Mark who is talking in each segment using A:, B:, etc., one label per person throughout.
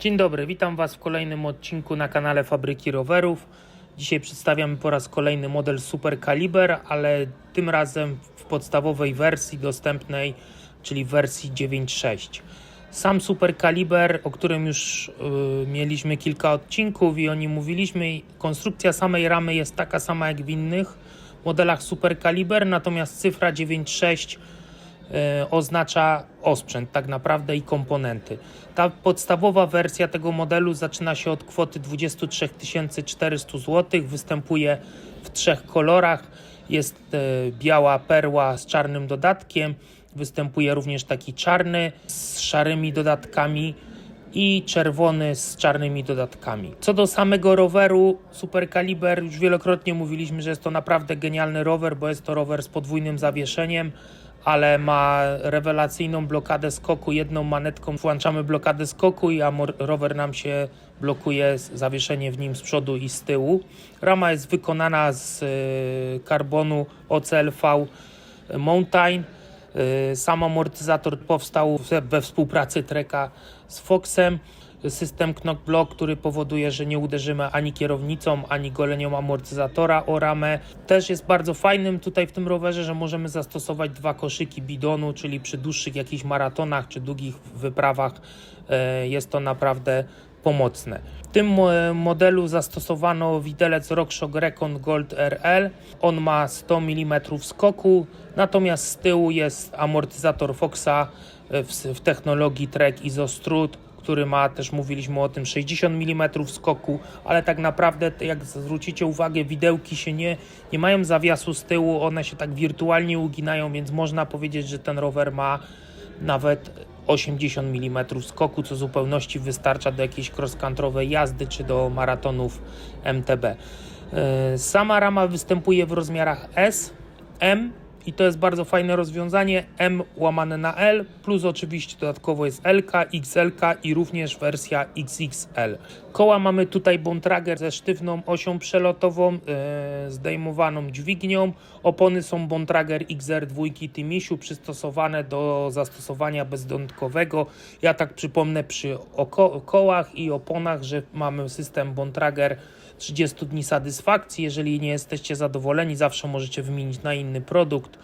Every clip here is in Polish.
A: Dzień dobry, witam Was w kolejnym odcinku na kanale Fabryki Rowerów. Dzisiaj przedstawiamy po raz kolejny model Super Caliber, ale tym razem w podstawowej wersji dostępnej, czyli wersji 9.6. Sam Super Caliber, o którym już y, mieliśmy kilka odcinków i o nim mówiliśmy, konstrukcja samej ramy jest taka sama jak w innych modelach Super Caliber, natomiast cyfra 9.6 e, oznacza osprzęt tak naprawdę i komponenty. Ta podstawowa wersja tego modelu zaczyna się od kwoty 23 400 zł, występuje w trzech kolorach. Jest e, biała perła z czarnym dodatkiem, występuje również taki czarny z szarymi dodatkami i czerwony z czarnymi dodatkami. Co do samego roweru Super Caliber, już wielokrotnie mówiliśmy, że jest to naprawdę genialny rower, bo jest to rower z podwójnym zawieszeniem, ale ma rewelacyjną blokadę skoku. Jedną manetką włączamy blokadę skoku i rower nam się blokuje zawieszenie w nim z przodu i z tyłu. Rama jest wykonana z y, karbonu OCLV Mountain. Y, Sam amortyzator powstał we współpracy Treka z Foxem. System Knock Block, który powoduje, że nie uderzymy ani kierownicą, ani golenią amortyzatora o ramę. Też jest bardzo fajnym tutaj w tym rowerze, że możemy zastosować dwa koszyki bidonu, czyli przy dłuższych jakichś maratonach czy długich wyprawach e, jest to naprawdę pomocne. W tym mo- modelu zastosowano widelec RockShox Recon Gold RL. On ma 100 mm skoku, natomiast z tyłu jest amortyzator Foxa e, w, w technologii Trek Isostrut, który ma też mówiliśmy o tym 60 mm skoku, ale tak naprawdę jak zwrócicie uwagę, widełki się nie, nie mają zawiasu z tyłu, one się tak wirtualnie uginają, więc można powiedzieć, że ten rower ma nawet 80 mm skoku, co zupełności wystarcza do jakiejś cross-countrywej jazdy czy do maratonów MTB. Yy, Sama rama występuje w rozmiarach S, M i to jest bardzo fajne rozwiązanie. M łamane na L, plus oczywiście dodatkowo jest LK, XLK i również wersja XXL. Koła mamy tutaj Bontrager ze sztywną osią przelotową, yy, zdejmowaną dźwignią. Opony są Bontrager XR2 Timisiu przystosowane do zastosowania bezdątkowego. Ja tak przypomnę przy oko- kołach i oponach, że mamy system Bontrager 30 dni satysfakcji. Jeżeli nie jesteście zadowoleni, zawsze możecie wymienić na inny produkt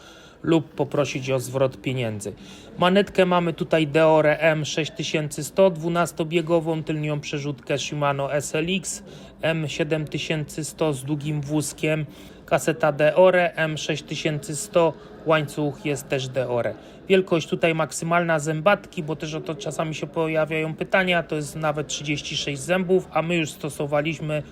A: lub poprosić o zwrot pieniędzy. Manetkę mamy tutaj Deore M6100, 12-biegową, tylnią przerzutkę Shimano SLX M7100 z długim wózkiem, kaseta Deore M6100, łańcuch jest też Deore. Wielkość tutaj maksymalna zębatki, bo też o to czasami się pojawiają pytania, to jest nawet 36 zębów, a my już stosowaliśmy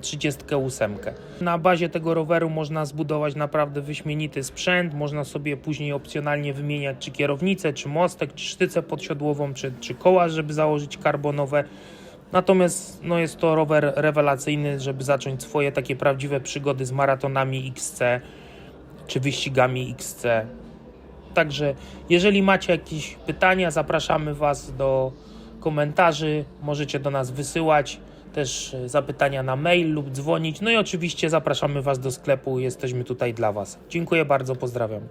A: 38. Na bazie tego roweru można zbudować naprawdę wyśmienity sprzęt, można sobie później opcjonalnie wymieniać czy kierownicę, czy mostek, czy sztycę podsiodłową, czy, czy koła, żeby założyć karbonowe. Natomiast no, jest to rower rewelacyjny, żeby zacząć swoje takie prawdziwe przygody z maratonami XC czy wyścigami XC. Także jeżeli macie jakieś pytania, zapraszamy Was do komentarzy. Możecie do nas wysyłać też e, zapytania na mail lub dzwonić. No i oczywiście zapraszamy Was do sklepu. Jesteśmy tutaj dla Was. Dziękuję bardzo, pozdrawiam.